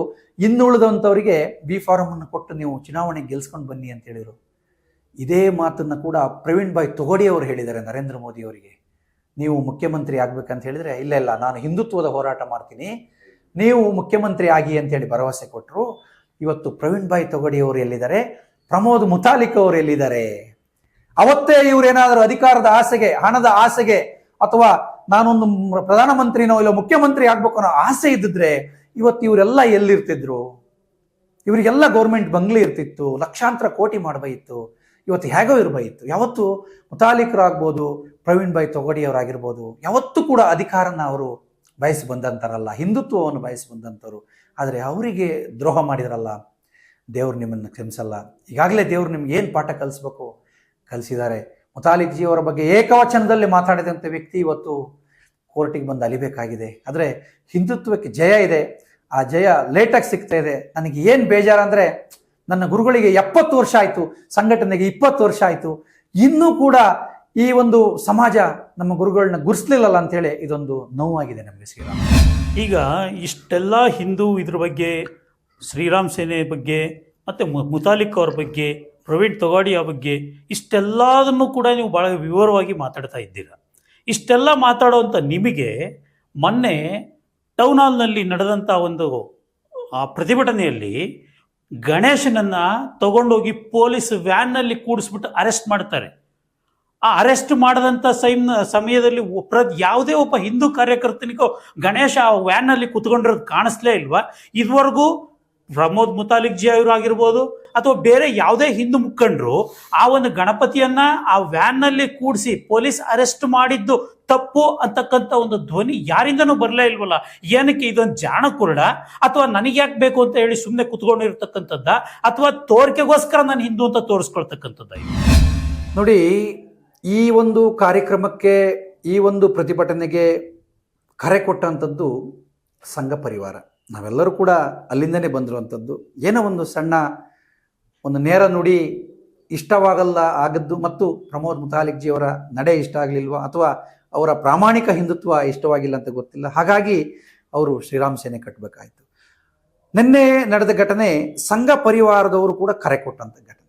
ಇನ್ನುಳಿದಂಥವರಿಗೆ ಬಿ ಫಾರಂ ಅನ್ನು ಕೊಟ್ಟು ನೀವು ಚುನಾವಣೆ ಗೆಲ್ಸ್ಕೊಂಡು ಬನ್ನಿ ಅಂತ ಹೇಳಿದರು. ಇದೇ ಮಾತನ್ನು ಕೂಡ ಪ್ರವೀಣ್ ಭಾಯ್ ತೊಗೋಡಿ ಅವರು ಹೇಳಿದ್ದಾರೆ ನರೇಂದ್ರ ಮೋದಿ ಅವರಿಗೆ. ನೀವು ಮುಖ್ಯಮಂತ್ರಿ ಆಗ್ಬೇಕಂತ ಹೇಳಿದರೆ, ಇಲ್ಲ ಇಲ್ಲ, ನಾನು ಹಿಂದುತ್ವದ ಹೋರಾಟ ಮಾಡ್ತೀನಿ, ನೀವು ಮುಖ್ಯಮಂತ್ರಿ ಆಗಿ ಅಂತೇಳಿ ಭರವಸೆ ಕೊಟ್ಟರು ಇವತ್ತು ಪ್ರವೀಣ್ ಭಾಯ್ ತೊಗೋಡಿ ಅವರು ಎಲ್ಲಿದ್ದಾರೆ? ಪ್ರಮೋದ್ ಮುತಾಲಿಕ್ ಅವರು ಎಲ್ಲಿದ್ದಾರೆ? ಅವತ್ತೇ ಇವರೇನಾದರೂ ಅಧಿಕಾರದ ಆಸೆಗೆ, ಹಣದ ಆಸೆಗೆ ಅಥವಾ ನಾನೊಂದು ಪ್ರಧಾನಮಂತ್ರಿನೋ ಇಲ್ಲ ಮುಖ್ಯಮಂತ್ರಿ ಆಗ್ಬೇಕು ಅನ್ನೋ ಆಸೆ ಇದ್ದಿದ್ರೆ ಇವತ್ತು ಇವರೆಲ್ಲ ಎಲ್ಲಿರ್ತಿದ್ರು? ಇವರಿಗೆಲ್ಲ ಗೌರ್ಮೆಂಟ್ ಬಂಗ್ಲೆ ಇರ್ತಿತ್ತು, ಲಕ್ಷಾಂತರ ಕೋಟಿ ಮಾಡಬೇಕಿತ್ತು ಇವತ್ತು ಹೇಗೋ ಇರಬೇಕಿತ್ತು ಯಾವತ್ತು ಮುತಾಲಿಕರಾಗ್ಬೋದು, ಪ್ರವೀಣ್ ಭಾಯ್ ತೊಗಡಿಯವರಾಗಿರ್ಬೋದು, ಯಾವತ್ತೂ ಕೂಡ ಅಧಿಕಾರನ ಅವರು ಬಯಸಿ ಬಂದಂತಾರಲ್ಲ, ಹಿಂದುತ್ವವನ್ನು ಬಯಸಿ ಬಂದಂಥವ್ರು ಆದರೆ ಅವರಿಗೆ ದ್ರೋಹ ಮಾಡಿದ್ರಲ್ಲ, ದೇವ್ರು ನಿಮ್ಮನ್ನು ಕ್ಷಮಿಸಲ್ಲ. ಈಗಾಗಲೇ ದೇವ್ರು ನಿಮ್ಗೆ ಏನು ಪಾಠ ಕಲಿಸ್ಬೇಕು? ಕಲಿಸಿದ್ದಾರೆ. ಮುತಾಲಿಕ್ ಜಿ ಅವರ ಬಗ್ಗೆ ಏಕವಚನದಲ್ಲಿ ಮಾತಾಡಿದಂಥ ವ್ಯಕ್ತಿ ಇವತ್ತು ಕೋರ್ಟಿಗೆ ಬಂದು ಅಲಿಬೇಕಾಗಿದೆ. ಆದರೆ ಹಿಂದುತ್ವಕ್ಕೆ ಜಯ ಇದೆ. ಆ ಜಯ ಲೇಟಾಗಿ ಸಿಗ್ತಾ ಇದೆ. ನನಗೆ ಏನು ಬೇಜಾರು ಅಂದರೆ ನನ್ನ ಗುರುಗಳಿಗೆ ಎಪ್ಪತ್ತು ವರ್ಷ ಆಯಿತು, ಸಂಘಟನೆಗೆ ಇಪ್ಪತ್ತು ವರ್ಷ ಆಯಿತು. ಇನ್ನೂ ಕೂಡ ಈ ಒಂದು ಸಮಾಜ ನಮ್ಮ ಗುರುಗಳನ್ನ ಗುರ್ಸ್ಲಿಲ್ಲಲ್ಲ ಅಂತೇಳಿ ಇದೊಂದು ನೋವಾಗಿದೆ ನಮಗೆ ಶ್ರೀರಾಮ್. ಈಗ ಇಷ್ಟೆಲ್ಲ ಹಿಂದೂ ಇದ್ರ ಬಗ್ಗೆ, ಶ್ರೀರಾಮ್ ಸೇನೆ ಬಗ್ಗೆ, ಮತ್ತು ಮುತಾಲಿಕ್ ಅವ್ರ ಬಗ್ಗೆ ಪ್ರವೀಣ್ ತೊಗಾಡಿಯ ಬಗ್ಗೆ ಇಷ್ಟೆಲ್ಲದನ್ನು ಕೂಡ ನೀವು ಭಾಳ ವಿವರವಾಗಿ ಮಾತಾಡ್ತಾ ಇದ್ದೀರಾ. ಇಷ್ಟೆಲ್ಲ ಮಾತಾಡುವಂಥ ನಿಮಗೆ ಮೊನ್ನೆ ಟೌನ್ ಹಾಲ್ನಲ್ಲಿ ನಡೆದಂಥ ಒಂದು, ಆ ಪ್ರತಿಭಟನೆಯಲ್ಲಿ ಗಣೇಶನನ್ನು ತಗೊಂಡೋಗಿ ಪೊಲೀಸ್ ವ್ಯಾನ್ನಲ್ಲಿ ಕೂಡಿಸ್ಬಿಟ್ಟು ಅರೆಸ್ಟ್ ಮಾಡ್ತಾರೆ. ಆ ಅರೆಸ್ಟ್ ಮಾಡಿದಂಥ ಸೈಮ್, ಸಮಯದಲ್ಲಿ ಪ್ರ, ಯಾವುದೇ ಒಬ್ಬ ಹಿಂದೂ ಕಾರ್ಯಕರ್ತನಿಗೂ ಗಣೇಶ ಆ ವ್ಯಾನ್ನಲ್ಲಿ ಕುತ್ಕೊಂಡಿರೋದು ಕಾಣಿಸ್ಲೇ ಇಲ್ವಾ? ಇದುವರೆಗೂ ಪ್ರಮೋದ್ ಮುತಾಲಿಕ್ ಜಿ ಅವರು ಆಗಿರ್ಬೋದು ಅಥವಾ ಬೇರೆ ಯಾವುದೇ ಹಿಂದೂ ಮುಖಂಡರು ಆ ಒಂದು ಗಣಪತಿಯನ್ನ ಆ ವ್ಯಾನ್ನಲ್ಲಿ ಕೂಡಿಸಿ ಪೊಲೀಸ್ ಅರೆಸ್ಟ್ ಮಾಡಿದ್ದು ತಪ್ಪು ಅಂತಕ್ಕಂಥ ಒಂದು ಧ್ವನಿ ಯಾರಿಂದನೂ ಬರಲೇ ಇಲ್ವಲ್ಲ? ಏನಕ್ಕೆ ಇದೊಂದು ಜಾಣ ಕುರುಡ ಅಥವಾ ನನಗೆ ಯಾಕೆ ಬೇಕು ಅಂತ ಹೇಳಿ ಸುಮ್ಮನೆ ಕುತ್ಕೊಂಡಿರ್ತಕ್ಕಂಥದ್ದ? ಅಥವಾ ತೋರಿಕೆಗೋಸ್ಕರ ನಾನು ಹಿಂದೂ ಅಂತ ತೋರಿಸ್ಕೊಳ್ತಕ್ಕಂಥದ್ದ ನೋಡಿ, ಈ ಒಂದು ಕಾರ್ಯಕ್ರಮಕ್ಕೆ, ಈ ಒಂದು ಪ್ರತಿಭಟನೆಗೆ ಕರೆ ಕೊಟ್ಟಂಥದ್ದು ಸಂಘ ಪರಿವಾರ. ನಾವೆಲ್ಲರೂ ಕೂಡ ಅಲ್ಲಿಂದನೇ ಬಂದಿರುವಂಥದ್ದು. ಏನೋ ಒಂದು ಸಣ್ಣ ಒಂದು ನೇರ ನುಡಿ ಇಷ್ಟವಾಗಲ್ಲ ಆಗದ್ದು ಮತ್ತು ಪ್ರಮೋದ್ ಮುತಾಲಿಕ್ಜಿಯವರ ನಡೆ ಇಷ್ಟ ಆಗಲಿಲ್ವ ಅಥವಾ ಅವರ ಪ್ರಾಮಾಣಿಕ ಹಿಂದುತ್ವ ಇಷ್ಟವಾಗಿಲ್ಲ ಅಂತ ಗೊತ್ತಿಲ್ಲ. ಹಾಗಾಗಿ ಅವರು ಶ್ರೀರಾಮ್ ಸೇನೆ ಕಟ್ಟಬೇಕಾಯಿತು ನಿನ್ನೆ ನಡೆದ ಘಟನೆ ಸಂಘ ಪರಿವಾರದವರು ಕೂಡ ಕರೆ ಕೊಟ್ಟಂಥ ಘಟನೆ.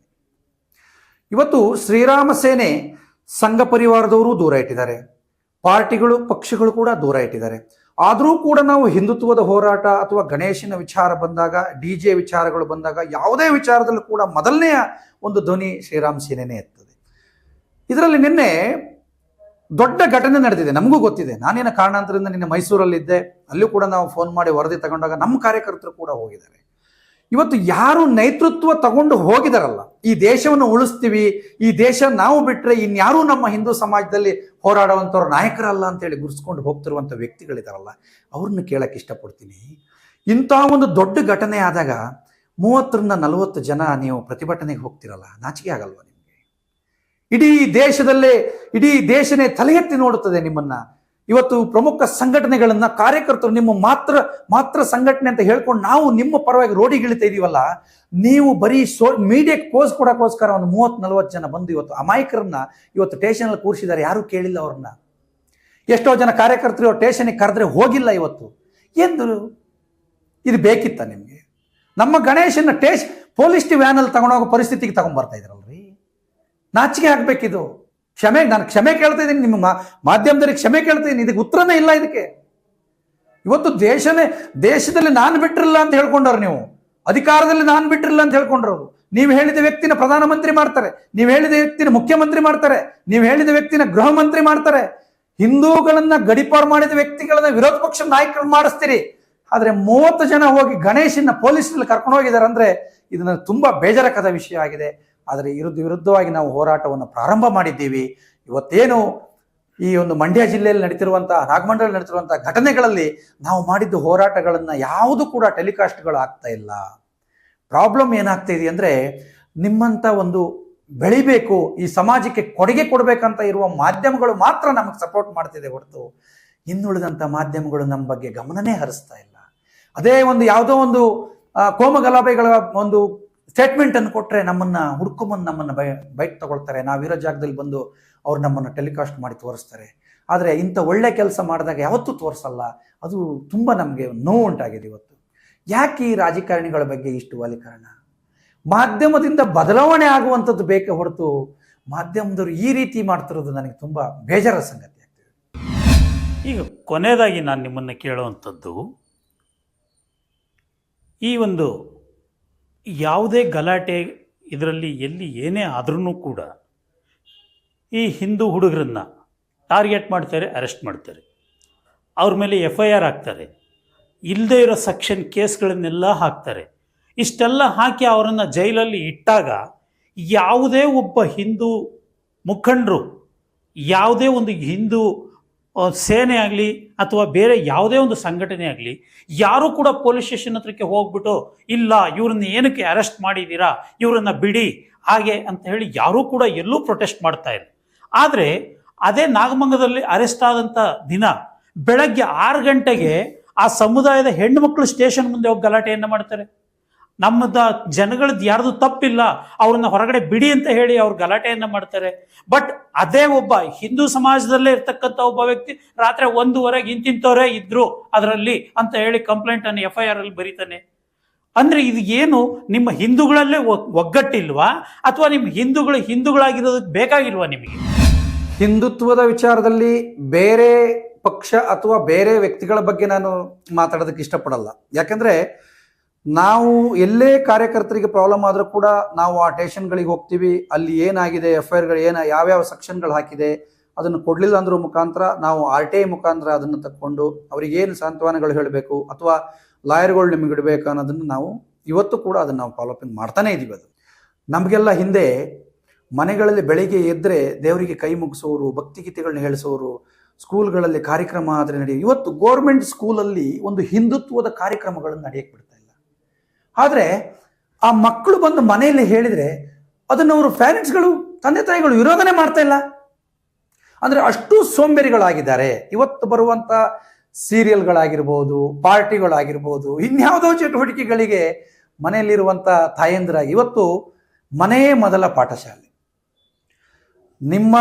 ಇವತ್ತು ಶ್ರೀರಾಮ ಸೇನೆ ಸಂಘ ಪರಿವಾರದವರು ದೂರ ಇಟ್ಟಿದ್ದಾರೆ. ಪಾರ್ಟಿಗಳು, ಪಕ್ಷಗಳು ಕೂಡ ದೂರ ಇಟ್ಟಿದ್ದಾರೆ. ಆದರೂ ಕೂಡ ನಾವು ಹಿಂದುತ್ವದ ಹೋರಾಟ ಅಥವಾ ಗಣೇಶನ ವಿಚಾರ ಬಂದಾಗ, ಡಿ ಜೆ ವಿಚಾರಗಳು ಬಂದಾಗ ಯಾವುದೇ ವಿಚಾರದಲ್ಲೂ ಕೂಡ ಮೊದಲನೆಯ ಒಂದು ಧ್ವನಿ ಶ್ರೀರಾಮ್ ಸೇನೆನೇ ಇರ್ತದೆ ಇದರಲ್ಲಿ ನಿನ್ನೆ ದೊಡ್ಡ ಘಟನೆ ನಡೆದಿದೆ, ನಮಗೂ ಗೊತ್ತಿದೆ. ನಾನೇನ ಕಾರಣಾಂತರದಿಂದ ನಿನ್ನೆ ಮೈಸೂರಲ್ಲಿದ್ದೆ, ಅಲ್ಲೂ ಕೂಡ ನಾವು ಫೋನ್ ಮಾಡಿ ವರದಿ ತಗೊಂಡಾಗ ನಮ್ಮ ಕಾರ್ಯಕರ್ತರು ಕೂಡ ಹೋಗಿದ್ದಾರೆ. ಇವತ್ತು ಯಾರು ನೇತೃತ್ವ ತಗೊಂಡು ಹೋಗಿದಾರಲ್ಲ, ಈ ದೇಶವನ್ನು ಉಳಿಸ್ತೀವಿ, ಈ ದೇಶ ನಾವು ಬಿಟ್ರೆ ಇನ್ಯಾರೂ ನಮ್ಮ ಹಿಂದೂ ಸಮಾಜದಲ್ಲಿ ಹೋರಾಡುವಂಥವ್ರು ನಾಯಕರಲ್ಲ ಅಂತೇಳಿ ಗುರ್ಸ್ಕೊಂಡು ಹೋಗ್ತಿರುವಂಥ ವ್ಯಕ್ತಿಗಳಿದಾರಲ್ಲ, ಅವ್ರನ್ನ ಕೇಳಕ್ಕೆ ಇಷ್ಟಪಡ್ತೀನಿ. ಇಂಥ ಒಂದು ದೊಡ್ಡ ಘಟನೆ ಆದಾಗ ಮೂವತ್ತರಿಂದ ನಲವತ್ತು ಜನ ನೀವು ಪ್ರತಿಭಟನೆಗೆ ಹೋಗ್ತಿರಲ್ಲ, ನಾಚಿಕೆ ಆಗಲ್ವಾ ನಿಮಗೆ? ಇಡೀ ದೇಶದಲ್ಲೇ, ಇಡೀ ದೇಶನೇ ತಲೆ ಎತ್ತಿ ನೋಡುತ್ತದೆ ನಿಮ್ಮನ್ನ. ಇವತ್ತು ಪ್ರಮುಖ ಸಂಘಟನೆಗಳನ್ನ ಕಾರ್ಯಕರ್ತರು ನಿಮ್ಮ ಮಾತ್ರ ಮಾತ್ರ ಸಂಘಟನೆ ಅಂತ ಹೇಳ್ಕೊಂಡು ನಾವು ನಿಮ್ಮ ಪರವಾಗಿ ರೋಡಿಗಿಳಿತಾ ಇದೀವಲ್ಲ, ನೀವು ಬರೀ ಸೋ ಮೀಡಿಯಾಕ್ಕೆ ಕೋಸ್ ಕೊಡೋಕ್ಕೋಸ್ಕರ ಒಂದು ಮೂವತ್ತು, ನಲವತ್ತು ಜನ ಬಂದು ಇವತ್ತು ಅಮಾಯಕರನ್ನ ಇವತ್ತು ಸ್ಟೇಷನಲ್ಲಿ ಕೂರಿಸಿದ್ದಾರೆ. ಯಾರೂ ಕೇಳಿಲ್ಲ ಅವ್ರನ್ನ. ಎಷ್ಟೋ ಜನ ಕಾರ್ಯಕರ್ತರು ಸ್ಟೇಷನಿಗೆ ಕರೆದ್ರೆ ಹೋಗಿಲ್ಲ ಇವತ್ತು. ಎಂದು ಇದು ಬೇಕಿತ್ತ ನಿಮಗೆ? ನಮ್ಮ ಗಣೇಶನ ಟೇಷ್ ಪೊಲೀಸ್ ವ್ಯಾನಲ್ಲಿ ತಗೊಂಡೋಗೋ ಪರಿಸ್ಥಿತಿಗೆ ತಗೊಂಡ್ಬರ್ತಾ ಇದ್ರಲ್ರಿ. ನಾಚಿಕೆ ಆಗ್ಬೇಕಿದು. ಕ್ಷಮೆ, ನಾನು ಕ್ಷಮೆ ಕೇಳ್ತಾ ಇದ್ದೀನಿ, ನಿಮ್ಮ ಮಾಧ್ಯಮದಲ್ಲಿ ಕ್ಷಮೆ ಕೇಳ್ತಾ ಇದ್ದೀನಿ, ಇದಕ್ಕೆ ಉತ್ತರನೇ ಇಲ್ಲ ಇದಕ್ಕೆ. ಇವತ್ತು ದೇಶನೇ, ದೇಶದಲ್ಲಿ ನಾನು ಬಿಟ್ಟಿರಲ್ಲ ಅಂತ ಹೇಳ್ಕೊಂಡವ್ರು ನೀವು. ಅಧಿಕಾರದಲ್ಲಿ ನಾನು ಬಿಟ್ಟಿರಲ್ಲ ಅಂತ ಹೇಳ್ಕೊಂಡ್ರವ್ರು ನೀವು ಹೇಳಿದ ವ್ಯಕ್ತಿನ ಪ್ರಧಾನಮಂತ್ರಿ ಮಾಡ್ತಾರೆ, ನೀವು ಹೇಳಿದ ವ್ಯಕ್ತಿನ ಮುಖ್ಯಮಂತ್ರಿ ಮಾಡ್ತಾರೆ, ನೀವು ಹೇಳಿದ ವ್ಯಕ್ತಿನ ಗೃಹ ಮಂತ್ರಿ ಮಾಡ್ತಾರೆ. ಹಿಂದೂಗಳನ್ನ ಗಡಿಪಾರು ಮಾಡಿದ ವ್ಯಕ್ತಿಗಳನ್ನ ವಿರೋಧ ಪಕ್ಷ ನಾಯಕರು ಮಾಡಿಸ್ತೀರಿ. ಆದ್ರೆ ಮೂವತ್ತು ಜನ ಹೋಗಿ ಗಣೇಶನ ಪೊಲೀಸ್ನಲ್ಲಿ ಕರ್ಕೊಂಡು ಹೋಗಿದ್ದಾರೆ ಅಂದ್ರೆ ಇದನ್ನ ತುಂಬಾ ಬೇಜಾರಕದ ವಿಷಯ ಆಗಿದೆ. ಆದರೆ ಇರುದ್ ವಿರುದ್ಧವಾಗಿ ನಾವು ಹೋರಾಟವನ್ನು ಪ್ರಾರಂಭ ಮಾಡಿದ್ದೀವಿ. ಇವತ್ತೇನು ಈ ಒಂದು ಮಂಡ್ಯ ಜಿಲ್ಲೆಯಲ್ಲಿ ನಡೀತಿರುವಂತಹ ನಾಗಮಂಡಲ ನಡೀತಿರುವಂತಹ ಘಟನೆಗಳಲ್ಲಿ ನಾವು ಮಾಡಿದ್ದ ಹೋರಾಟಗಳನ್ನು ಯಾವುದು ಕೂಡ ಟೆಲಿಕಾಸ್ಟ್ಗಳು ಆಗ್ತಾ ಇಲ್ಲ. ಪ್ರಾಬ್ಲಮ್ ಏನಾಗ್ತಾ ಇದೆ ಅಂದ್ರೆ ನಿಮ್ಮಂತ ಒಂದು ಬೆಳಿಬೇಕು, ಈ ಸಮಾಜಕ್ಕೆ ಕೊಡುಗೆ ಕೊಡಬೇಕಂತ ಇರುವ ಮಾಧ್ಯಮಗಳು ಮಾತ್ರ ನಮಗೆ ಸಪೋರ್ಟ್ ಮಾಡ್ತಿದೆ ಹೊರತು ಇನ್ನುಳಿದಂಥ ಮಾಧ್ಯಮಗಳು ನಮ್ಮ ಬಗ್ಗೆ ಗಮನನೇ ಹರಿಸ್ತಾ ಇಲ್ಲ. ಅದೇ ಒಂದು ಯಾವುದೋ ಒಂದು ಕೋಮಗಲಭೆಗಳ ಒಂದು ಸ್ಟೇಟ್ಮೆಂಟ್ ಅನ್ನು ಕೊಟ್ಟರೆ ನಮ್ಮನ್ನ ಹುಡ್ಕೊಂಬಂದು ನಮ್ಮನ್ನ ಬೈ ಬೈಕ್ ತಗೊಳ್ತಾರೆ. ನಾವಿರೋ ಜಾಗದಲ್ಲಿ ಬಂದು ಅವ್ರು ನಮ್ಮನ್ನು ಟೆಲಿಕಾಸ್ಟ್ ಮಾಡಿ ತೋರಿಸ್ತಾರೆ. ಆದರೆ ಇಂಥ ಒಳ್ಳೆ ಕೆಲಸ ಮಾಡಿದಾಗ ಯಾವತ್ತೂ ತೋರಿಸಲ್ಲ. ಅದು ತುಂಬ ನಮಗೆ ನೋವು ಉಂಟಾಗಿದೆ ಇವತ್ತು. ಯಾಕೆ ಈ ರಾಜಕಾರಣಿಗಳ ಬಗ್ಗೆ ಇಷ್ಟು ವಾಲೀಕರಣ ಮಾಧ್ಯಮದಿಂದ ಬದಲಾವಣೆ ಆಗುವಂಥದ್ದು ಬೇಕೇ ಹೊರತು ಮಾಧ್ಯಮದವರು ಈ ರೀತಿ ಮಾಡ್ತಿರೋದು ನನಗೆ ತುಂಬ ಬೇಜಾರ ಸಂಗತಿ ಆಗ್ತಿದೆ. ಈಗ ಕೊನೆಯದಾಗಿ ನಾನು ನಿಮ್ಮನ್ನು ಕೇಳುವಂಥದ್ದು ಈ ಒಂದು ಯಾವುದೇ ಗಲಾಟೆ ಇದರಲ್ಲಿ ಎಲ್ಲಿ ಏನೇ ಆದ್ರೂ ಕೂಡ ಈ ಹಿಂದೂ ಹುಡುಗರನ್ನ ಟಾರ್ಗೆಟ್ ಮಾಡ್ತಾರೆ, ಅರೆಸ್ಟ್ ಮಾಡ್ತಾರೆ. ಅವ್ರ ಮೇಲೆ ಎಫ್ ಐ ಆರ್ ಹಾಕ್ತಾರೆ. ಇಲ್ಲದೇ ಇರೋ ಸೆಕ್ಷನ್ ಕೇಸ್ಗಳನ್ನೆಲ್ಲ ಹಾಕ್ತಾರೆ. ಇಷ್ಟೆಲ್ಲ ಹಾಕಿ ಅವರನ್ನು ಜೈಲಲ್ಲಿ ಇಟ್ಟಾಗ ಯಾವುದೇ ಒಬ್ಬ ಹಿಂದೂ ಮುಖಂಡರು, ಯಾವುದೇ ಒಂದು ಹಿಂದೂ ಸೇನೆ ಆಗಲಿ ಅಥವಾ ಬೇರೆ ಯಾವುದೇ ಒಂದು ಸಂಘಟನೆ ಆಗಲಿ, ಯಾರೂ ಕೂಡ ಪೊಲೀಸ್ ಸ್ಟೇಷನ್ ಹತ್ರಕ್ಕೆ ಹೋಗ್ಬಿಟ್ಟು, ಇಲ್ಲ, ಇವ್ರನ್ನ ಏನಕ್ಕೆ ಅರೆಸ್ಟ್ ಮಾಡಿದ್ದೀರಾ ಇವರನ್ನ ಬಿಡಿ, ಹಾಗೆ ಅಂತ ಹೇಳಿ ಯಾರೂ ಕೂಡ ಎಲ್ಲೂ ಪ್ರೊಟೆಸ್ಟ್ ಮಾಡ್ತಾ ಇಲ್ಲ. ಆದರೆ ಅದೇ ನಾಗಮಂಗದಲ್ಲಿ ಅರೆಸ್ಟ್ ಆದಂಥ ದಿನ ಬೆಳಗ್ಗೆ ಆರು ಗಂಟೆಗೆ ಆ ಸಮುದಾಯದ ಹೆಣ್ಣು ಮಕ್ಕಳು ಸ್ಟೇಷನ್ ಮುಂದೆ ಹೋಗಿ ಗಲಾಟೆಯನ್ನು ಮಾಡ್ತಾರೆ. ನಮ್ಮದ ಜನಗಳದ್ದು ಯಾರ್ದು ತಪ್ಪಿಲ್ಲ, ಅವ್ರನ್ನ ಹೊರಗಡೆ ಬಿಡಿ ಅಂತ ಹೇಳಿ ಅವ್ರು ಗಲಾಟೆಯನ್ನ ಮಾಡ್ತಾರೆ. ಬಟ್ ಅದೇ ಒಬ್ಬ ಹಿಂದೂ ಸಮಾಜದಲ್ಲೇ ಇರ್ತಕ್ಕಂಥ ಒಬ್ಬ ವ್ಯಕ್ತಿ ರಾತ್ರಿ ಒಂದೂವರೆಗೆ ಇಂತಿಂತವರೇ ಇದ್ರು ಅದರಲ್ಲಿ ಅಂತ ಹೇಳಿ ಕಂಪ್ಲೇಂಟ್ ಅನ್ನು ಎಫ್ ಐ ಆರ್ ಅಲ್ಲಿ ಬರೀತಾನೆ. ಅಂದ್ರೆ ಇದು ಏನು, ನಿಮ್ಮ ಹಿಂದೂಗಳಲ್ಲೇ ಒಗ್- ಒಗ್ಗಟ್ಟಿಲ್ವಾ? ಅಥವಾ ನಿಮ್ಮ ಹಿಂದೂಗಳು ಹಿಂದೂಗಳಾಗಿರೋದಕ್ಕೆ ಬೇಕಾಗಿಲ್ವಾ ನಿಮಗೆ? ಹಿಂದುತ್ವದ ವಿಚಾರದಲ್ಲಿ ಬೇರೆ ಪಕ್ಷ ಅಥವಾ ಬೇರೆ ವ್ಯಕ್ತಿಗಳ ಬಗ್ಗೆ ನಾನು ಮಾತಾಡೋದಕ್ಕೆ ಇಷ್ಟಪಡಲ್ಲ. ಯಾಕಂದ್ರೆ ನಾವು ಎಲ್ಲೇ ಕಾರ್ಯಕರ್ತರಿಗೆ ಪ್ರಾಬ್ಲಮ್ ಆದರೂ ಕೂಡ ನಾವು ಆ ಟೇಷನ್ಗಳಿಗೆ ಹೋಗ್ತೀವಿ. ಅಲ್ಲಿ ಏನಾಗಿದೆ ಎಫ್ ಐ ಆರ್ಗಳು ಏನ, ಯಾವ್ಯಾವ ಸೆಕ್ಷನ್ಗಳು ಹಾಕಿದೆ, ಅದನ್ನು ಕೊಡಲಿಲ್ಲ ಅಂದ್ರೂ ಮುಖಾಂತರ ನಾವು ಆರ್ ಟಿ ಐ ಮುಖಾಂತರ ಅದನ್ನು ತಕ್ಕೊಂಡು ಅವರಿಗೇನು ಸಾಂತ್ವನಗಳು ಹೇಳಬೇಕು ಅಥವಾ ಲಾಯರ್ಗಳು ನಿಮಗೆ ಇಡಬೇಕು ಅನ್ನೋದನ್ನು ನಾವು ಇವತ್ತು ಕೂಡ ಅದನ್ನು ನಾವು ಫಾಲೋಪಿಂಗ್ ಮಾಡ್ತಾನೇ ಇದ್ದೀವಿ ಅದು. ನಮಗೆಲ್ಲ ಹಿಂದೆ ಮನೆಗಳಲ್ಲಿ ಬೆಳಿಗ್ಗೆ ಎದ್ದರೆ ದೇವರಿಗೆ ಕೈ ಮುಗಿಸೋರು ಭಕ್ತಿಗೀತೆಗಳನ್ನ ಹೇಳಿಸೋರು ಸ್ಕೂಲ್ಗಳಲ್ಲಿ ಕಾರ್ಯಕ್ರಮ ಆದರೆ ನಡೆಯ, ಇವತ್ತು ಗೋರ್ಮೆಂಟ್ ಸ್ಕೂಲಲ್ಲಿ ಒಂದು ಹಿಂದುತ್ವದ ಕಾರ್ಯಕ್ರಮಗಳನ್ನು ನಡೆಯಕ್ಕೆ ಬಿಡ್ತಾ ಇಲ್ಲ ಆದರೆ ಆ ಮಕ್ಕಳು ಬಂದು ಮನೆಯಲ್ಲಿ ಹೇಳಿದರೆ ಅದನ್ನು ಅವರು ಪ್ಯಾರೆಂಟ್ಸ್ಗಳು ತಂದೆ ತಾಯಿಗಳು ವಿರೋಧನೆ ಮಾಡ್ತಾ ಇಲ್ಲ. ಅಂದರೆ ಅಷ್ಟು ಸೋಂಬೇರಿಗಳಾಗಿದ್ದಾರೆ. ಇವತ್ತು ಬರುವಂಥ ಸೀರಿಯಲ್ಗಳಾಗಿರ್ಬೋದು ಪಾರ್ಟಿಗಳಾಗಿರ್ಬೋದು, ಇನ್ಯಾವುದೋ ಚಟುವಟಿಕೆಗಳಿಗೆ ಮನೆಯಲ್ಲಿರುವಂಥ ತಾಯಂದಿರಾಗಿ ಇವತ್ತು ಮನೆಯೇ ಮೊದಲ ಪಾಠಶಾಲೆ. ನಿಮ್ಮ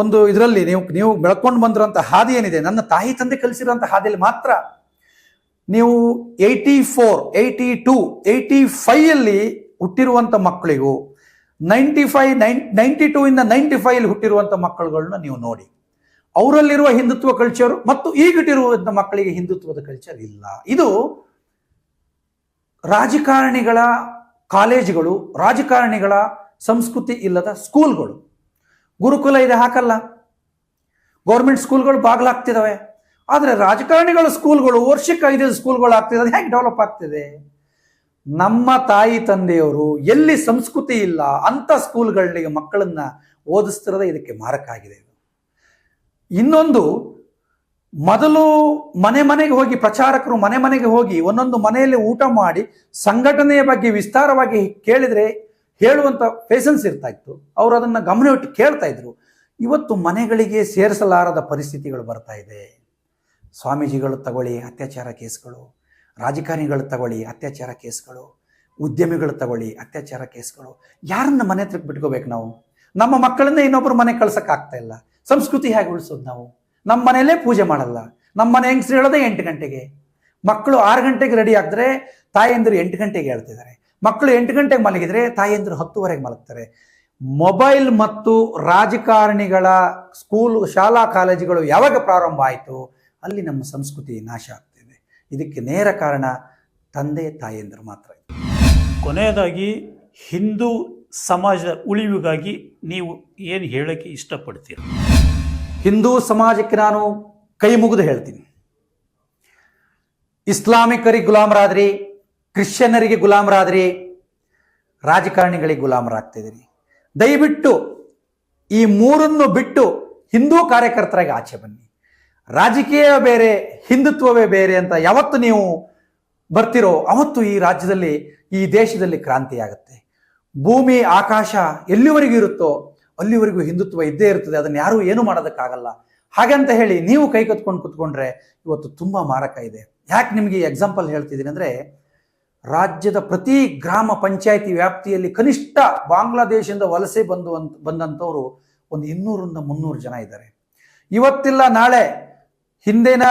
ಒಂದು ಇದರಲ್ಲಿ ನೀವು ನೀವು ಬೆಳ್ಕೊಂಡು ಬಂದಿರೋಂಥ ಹಾದಿ ಏನಿದೆ? ನನ್ನ ತಾಯಿ ತಂದೆ ಕಲಿಸಿರೋಂಥ ಹಾದಿಯಲ್ಲಿ ಮಾತ್ರ ನೀವು eighty four eighty two eighty ಫೈಯಲ್ಲಿ ಹುಟ್ಟಿರುವಂಥ ಮಕ್ಕಳಿಗೂ ninety five nine ninety two ಇಂದ ನೈಂಟಿ ಫೈವ್ ಹುಟ್ಟಿರುವಂಥ ಮಕ್ಕಳುಗಳನ್ನ ನೀವು ನೋಡಿ. ಅವರಲ್ಲಿರುವ ಹಿಂದುತ್ವ ಕಲ್ಚರ್ ಮತ್ತು ಈಗಿಟ್ಟಿರುವಂಥ ಮಕ್ಕಳಿಗೆ ಹಿಂದುತ್ವದ ಕಲ್ಚರ್ ಇಲ್ಲ. ಇದು ರಾಜಕಾರಣಿಗಳ ಕಾಲೇಜುಗಳು, ರಾಜಕಾರಣಿಗಳ ಸಂಸ್ಕೃತಿ ಇಲ್ಲದ ಸ್ಕೂಲ್ಗಳು ಗುರುಕುಲ ಇದೆ ಹಾಕಲ್ಲ. ಗೌರ್ಮೆಂಟ್ ಸ್ಕೂಲ್ಗಳು ಬಾಗ್ಲಾಗ್ತಿದಾವೆ ಆದರೆ ರಾಜಕಾರಣಿಗಳ ಸ್ಕೂಲ್ಗಳು, ವರ್ಷಕ್ಕೆ ಐದು ಸ್ಕೂಲ್ಗಳು ಆಗ್ತಿದೆ, ಅದು ಹೇಗೆ ಡೆವಲಪ್ ಆಗ್ತಿದೆ? ನಮ್ಮ ತಾಯಿ ತಂದೆಯವರು ಎಲ್ಲಿ ಸಂಸ್ಕೃತಿ ಇಲ್ಲ ಅಂತ ಸ್ಕೂಲ್ಗಳಿಗೆ ಮಕ್ಕಳನ್ನ ಓದಿಸ್ತಿರೋದೇ ಇದಕ್ಕೆ ಮಾರಕ ಆಗಿದೆ. ಇನ್ನೊಂದು, ಮೊದಲು ಮನೆ ಮನೆಗೆ ಹೋಗಿ, ಪ್ರಚಾರಕರು ಮನೆ ಮನೆಗೆ ಹೋಗಿ ಒಂದೊಂದು ಮನೆಯಲ್ಲಿ ಊಟ ಮಾಡಿ ಸಂಘಟನೆಯ ಬಗ್ಗೆ ವಿಸ್ತಾರವಾಗಿ ಕೇಳಿದ್ರೆ ಹೇಳುವಂತ ಪೇಷನ್ಸ್ ಇರ್ತಾ ಇತ್ತು. ಅವರು ಅದನ್ನ ಗಮನವಿಟ್ಟು ಕೇಳ್ತಾ ಇದ್ರು. ಇವತ್ತು ಮನೆಗಳಿಗೆ ಸೇರಿಸಲಾರದ ಪರಿಸ್ಥಿತಿಗಳು ಬರ್ತಾ ಇದೆ. ಸ್ವಾಮೀಜಿಗಳು ತಗೊಳ್ಳಿ ಅತ್ಯಾಚಾರ ಕೇಸ್ಗಳು, ರಾಜಕಾರಣಿಗಳು ತಗೊಳ್ಳಿ ಅತ್ಯಾಚಾರ ಕೇಸ್ಗಳು, ಉದ್ಯಮಿಗಳು ತಗೊಳ್ಳಿ ಅತ್ಯಾಚಾರ ಕೇಸ್ಗಳು. ಯಾರನ್ನ ಮನೆ ಹತ್ರಕ್ಕೆ ಬಿಟ್ಕೋಬೇಕು ನಾವು? ನಮ್ಮ ಮಕ್ಕಳನ್ನ ಇನ್ನೊಬ್ಬರು ಮನೆ ಕಳ್ಸಕ್ ಆಗ್ತಾ ಇಲ್ಲ. ಸಂಸ್ಕೃತಿ ಹೇಗೆ ಉಳಿಸೋದು ನಾವು? ನಮ್ಮ ಮನೆಯಲ್ಲೇ ಪೂಜೆ ಮಾಡಲ್ಲ. ನಮ್ಮ ಮನೆ ಹೆಂಗ್ಸ್ ಹೇಳೋದೇ ಎಂಟು ಗಂಟೆಗೆ. ಮಕ್ಕಳು ಆರು ಗಂಟೆಗೆ ರೆಡಿ ಆಗಿದ್ರೆ ತಾಯಂದಿರು ಎಂಟು ಗಂಟೆಗೆ ಹೇಳ್ತಿದ್ದಾರೆ. ಮಕ್ಕಳು ಎಂಟು ಗಂಟೆಗೆ ಮಲಗಿದರೆ ತಾಯಂದಿರು ಹತ್ತುವರೆಗೆ ಮಲಗ್ತಾರೆ. ಮೊಬೈಲ್ ಮತ್ತು ರಾಜಕಾರಣಿಗಳ ಸ್ಕೂಲ್, ಶಾಲಾ, ಕಾಲೇಜುಗಳು ಯಾವಾಗ ಪ್ರಾರಂಭ ಆಯಿತು? ಅಲ್ಲಿ ನಮ್ಮ ಸಂಸ್ಕೃತಿ ನಾಶ ಆಗ್ತಿದೆ. ಇದಕ್ಕೆ ನೇರ ಕಾರಣ ತಂದೆ ತಾಯಂದಿರು ಮಾತ್ರ ಕೊನೆಯದಾಗಿ ಹಿಂದೂ ಸಮಾಜದ ಉಳಿವಿಗಾಗಿ ನೀವು ಏನು ಹೇಳಕ್ಕೆ ಇಷ್ಟಪಡ್ತೀರ? ಹಿಂದೂ ಸಮಾಜಕ್ಕೆ ನಾನು ಕೈ ಮುಗಿದು ಹೇಳ್ತೀನಿ. ಇಸ್ಲಾಮಿಕರಿಗೆ ಗುಲಾಮರಾದ್ರಿ ಕ್ರಿಶ್ಚಿಯನ್ನರಿಗೆ ಗುಲಾಮರಾದ್ರಿ ರಾಜಕಾರಣಿಗಳಿಗೆ ಗುಲಾಮರಾಗ್ತಿದ್ದೀರಿ. ದಯವಿಟ್ಟು ಈ ಮೂರನ್ನು ಬಿಟ್ಟು ಹಿಂದೂ ಕಾರ್ಯಕರ್ತರಾಗಿ ಆಚೆ ಬನ್ನಿ. ರಾಜಕೀಯ ಬೇರೆ, ಹಿಂದುತ್ವವೇ ಬೇರೆ ಅಂತ ಯಾವತ್ತು ನೀವು ಬರ್ತಿರೋ, ಅವತ್ತು ಈ ರಾಜ್ಯದಲ್ಲಿ, ಈ ದೇಶದಲ್ಲಿ ಕ್ರಾಂತಿ ಆಗುತ್ತೆ ಭೂಮಿ, ಆಕಾಶ ಎಲ್ಲಿವರೆಗೂ ಇರುತ್ತೋ, ಅಲ್ಲಿವರೆಗೂ ಹಿಂದುತ್ವ ಇದ್ದೇ ಇರ್ತದೆ. ಅದನ್ನು ಯಾರೂ ಏನು ಮಾಡೋದಕ್ಕಾಗಲ್ಲ. ಹಾಗಂತ ಹೇಳಿ ನೀವು ಕೈ ಕತ್ಕೊಂಡು ಕುತ್ಕೊಂಡ್ರೆ ಇವತ್ತು ತುಂಬ ಮಾರಕ ಇದೆ. ಯಾಕೆ ನಿಮಗೆ ಎಕ್ಸಾಂಪಲ್ ಹೇಳ್ತಿದ್ದೀನಿ ಅಂದರೆ, ರಾಜ್ಯದ ಪ್ರತಿ ಗ್ರಾಮ ಪಂಚಾಯಿತಿ ವ್ಯಾಪ್ತಿಯಲ್ಲಿ ಕನಿಷ್ಠ ಬಾಂಗ್ಲಾದೇಶದಿಂದ ವಲಸೆ ಬಂದು ಬಂದಂಥವ್ರು ಒಂದು ಇನ್ನೂರಿಂದ ಮುನ್ನೂರು ಜನ ಇದ್ದಾರೆ. ಇವತ್ತಿಲ್ಲ, ನಾಳೆ ಹಿಂದಿನ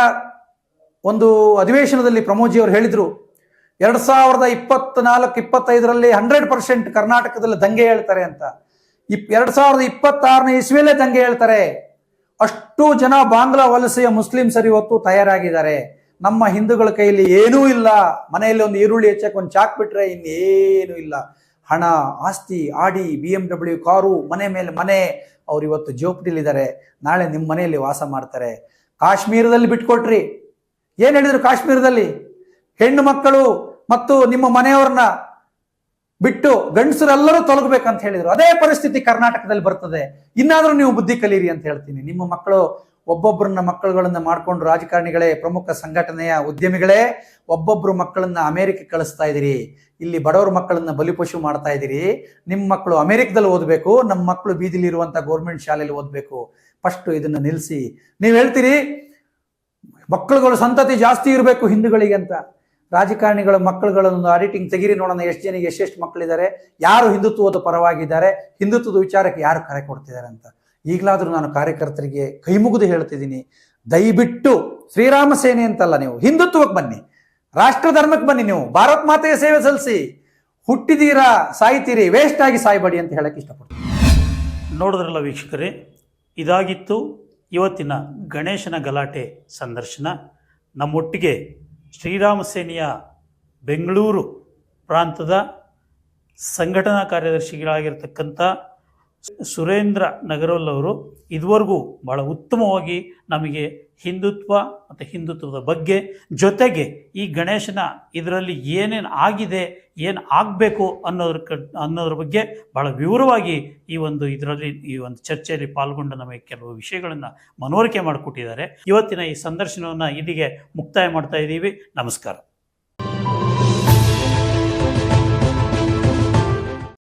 ಒಂದು ಅಧಿವೇಶನದಲ್ಲಿ ಪ್ರಮೋಜಿ ಅವರು ಹೇಳಿದರು, ಎರಡು ಸಾವಿರದ ಇಪ್ಪತ್ನಾಲ್ಕು, ಇಪ್ಪತ್ತೈದರಲ್ಲಿ ಹಂಡ್ರೆಡ್ ಪರ್ಸೆಂಟ್ ಕರ್ನಾಟಕದಲ್ಲಿ ದಂಗೆ ಹೇಳ್ತಾರೆ ಅಂತ. ಇಪ್, ಎರಡು ಸಾವಿರದ ಇಪ್ಪತ್ತಾರನೇ ಇಸ್ವಿಯಲ್ಲೇ ದಂಗೆ ಹೇಳ್ತಾರೆ. ಅಷ್ಟು ಜನ ಬಾಂಗ್ಲಾ ವಲಸೆಯ ಮುಸ್ಲಿಮ್ಸರು ಇವತ್ತು ತಯಾರಾಗಿದ್ದಾರೆ. ನಮ್ಮ ಹಿಂದೂಗಳ ಕೈಯಲ್ಲಿ ಏನೂ ಇಲ್ಲ. ಮನೆಯಲ್ಲಿ ಒಂದು ಈರುಳ್ಳಿ ಹೆಚ್ಚಕ್ಕೆ ಒಂದು ಚಾಕ್ ಬಿಟ್ರೆ ಇನ್ನೇನು ಇಲ್ಲ. ಹಣ, ಆಸ್ತಿ, ಆಡಿ, ಬಿ ಎಂ ಡಬ್ಲ್ಯೂ ಕಾರು, ಮನೆ ಮೇಲೆ ಮನೆ, ಅವ್ರು ಇವತ್ತು ಜೋಪಡಿಲಿದ್ದಾರೆ. ನಾಳೆ ನಿಮ್ಮ ಮನೆಯಲ್ಲಿ ವಾಸ ಮಾಡ್ತಾರೆ. ಕಾಶ್ಮೀರದಲ್ಲಿ ಬಿಟ್ಕೊಟ್ರಿ. ಏನು ಹೇಳಿದ್ರು ಕಾಶ್ಮೀರದಲ್ಲಿ? ಹೆಣ್ಣು ಮಕ್ಕಳು ಮತ್ತು ನಿಮ್ಮ ಮನೆಯವ್ರನ್ನ ಬಿಟ್ಟು ಗಂಡಸರೆಲ್ಲರೂ ತೊಲಗಬೇಕಂತ ಹೇಳಿದರು. ಅದೇ ಪರಿಸ್ಥಿತಿ ಕರ್ನಾಟಕದಲ್ಲಿ ಬರ್ತದೆ. ಇನ್ನಾದರೂ ನೀವು ಬುದ್ಧಿ ಕಲೀರಿ ಅಂತ ಹೇಳ್ತೀನಿ. ನಿಮ್ಮ ಮಕ್ಕಳು ಒಬ್ಬೊಬ್ಬರನ್ನ ಮಕ್ಕಳುಗಳನ್ನ ಮಾಡ್ಕೊಂಡು ರಾಜಕಾರಣಿಗಳೇ, ಪ್ರಮುಖ ಸಂಘಟನೆಯ ಉದ್ಯಮಿಗಳೇ ಒಬ್ಬೊಬ್ಬರು ಮಕ್ಕಳನ್ನ ಅಮೆರಿಕ ಕಳಿಸ್ತಾ ಇದ್ದೀರಿ. ಇಲ್ಲಿ ಬಡವರ ಮಕ್ಕಳನ್ನ ಬಲಿಪಶು ಮಾಡ್ತಾ ಇದ್ದೀರಿ. ನಿಮ್ಮ ಮಕ್ಕಳು ಅಮೆರಿಕದಲ್ಲಿ ಓದಬೇಕು ನಮ್ಮ ಮಕ್ಕಳು ಬೀದಿಲಿರುವಂಥ ಗೌರ್ಮೆಂಟ್ ಶಾಲೆಯಲ್ಲಿ ಓದಬೇಕು. ಫಸ್ಟ್ ಇದನ್ನ ನಿಲ್ಲಿಸಿ ನೀವು ಹೇಳ್ತೀರಿ, ಮಕ್ಕಳುಗಳು ಸಂತತಿ ಜಾಸ್ತಿ ಇರಬೇಕು ಹಿಂದೂಗಳಿಗೆ ಅಂತ. ರಾಜಕಾರಣಿಗಳ ಮಕ್ಕಳುಗಳನ್ನು ಆಡಿಟಿಂಗ್ ತೆಗಿರಿ ನೋಡೋಣ ಎಷ್ಟು ಜನಿಗೆ ಎಷ್ಟೆಷ್ಟು ಮಕ್ಕಳಿದ್ದಾರೆ, ಯಾರು ಹಿಂದುತ್ವದ ಪರವಾಗಿದ್ದಾರೆ, ಹಿಂದುತ್ವದ ವಿಚಾರಕ್ಕೆ ಯಾರು ಕರೆ ಕೊಡ್ತಿದ್ದಾರೆ ಅಂತ. ಈಗಲಾದರೂ ನಾನು ಕಾರ್ಯಕರ್ತರಿಗೆ ಕೈ ಮುಗಿದು ಹೇಳ್ತಿದ್ದೀನಿ. ದಯವಿಟ್ಟು ಶ್ರೀರಾಮ ಸೇನೆ ಅಂತಲ್ಲ ನೀವು, ಹಿಂದುತ್ವಕ್ಕೆ ಬನ್ನಿ. ರಾಷ್ಟ್ರ ಧರ್ಮಕ್ಕೆ ಬನ್ನಿ ನೀವು, ಭಾರತ್ ಮಾತೆಯ ಸೇವೆ ಸಲ್ಲಿಸಿ. ಹುಟ್ಟಿದೀರಾ, ಸಾಯ್ತೀರಿ ವೇಸ್ಟ್ ಆಗಿ ಸಾಯ್ಬೇಡಿ ಅಂತ ಹೇಳಕ್ಕೆ ಇಷ್ಟಪಡ್ತೀನಿ. ನೋಡಿದ್ರಲ್ಲ ವೀಕ್ಷಕರೇ ಇದಾಗಿತ್ತು ಇವತ್ತಿನ ಗಣೇಶನ ಗಲಾಟೆ ಸಂದರ್ಶನ. ನಮ್ಮೊಟ್ಟಿಗೆ ಶ್ರೀರಾಮ ಸೇನೆಯ ಬೆಂಗಳೂರು ಪ್ರಾಂತದ ಸಂಘಟನಾ ಕಾರ್ಯದರ್ಶಿಗಳಾಗಿರ್ತಕ್ಕಂಥ ಸುರೇಂದ್ರ ನಗರಲ್ ಅವರು ಇದುವರೆಗೂ ಭಾಳ ಉತ್ತಮವಾಗಿ ನಮಗೆ ಹಿಂದುತ್ವ ಮತ್ತು ಹಿಂದುತ್ವದ ಬಗ್ಗೆ ಜೊತೆಗೆ ಈ ಗಣೇಶನ ಇದರಲ್ಲಿ ಏನೇನು ಆಗಿದೆ, ಏನು ಆಗಬೇಕು ಅನ್ನೋದ್ರ ಕ, ಅನ್ನೋದ್ರ ಬಗ್ಗೆ ಭಾಳ ವಿವರವಾಗಿ ಈ ಒಂದು ಇದರಲ್ಲಿ ಈ ಒಂದು ಚರ್ಚೆಯಲ್ಲಿ ಪಾಲ್ಗೊಂಡು ನಮಗೆ ಕೆಲವು ವಿಷಯಗಳನ್ನು ಮನವರಿಕೆ ಮಾಡಿಕೊಟ್ಟಿದ್ದಾರೆ. ಇವತ್ತಿನ ಈ ಸಂದರ್ಶನವನ್ನು ಇಲ್ಲಿಗೆ ಮುಕ್ತಾಯ ಮಾಡ್ತಾ ಇದ್ದೀವಿ ನಮಸ್ಕಾರ.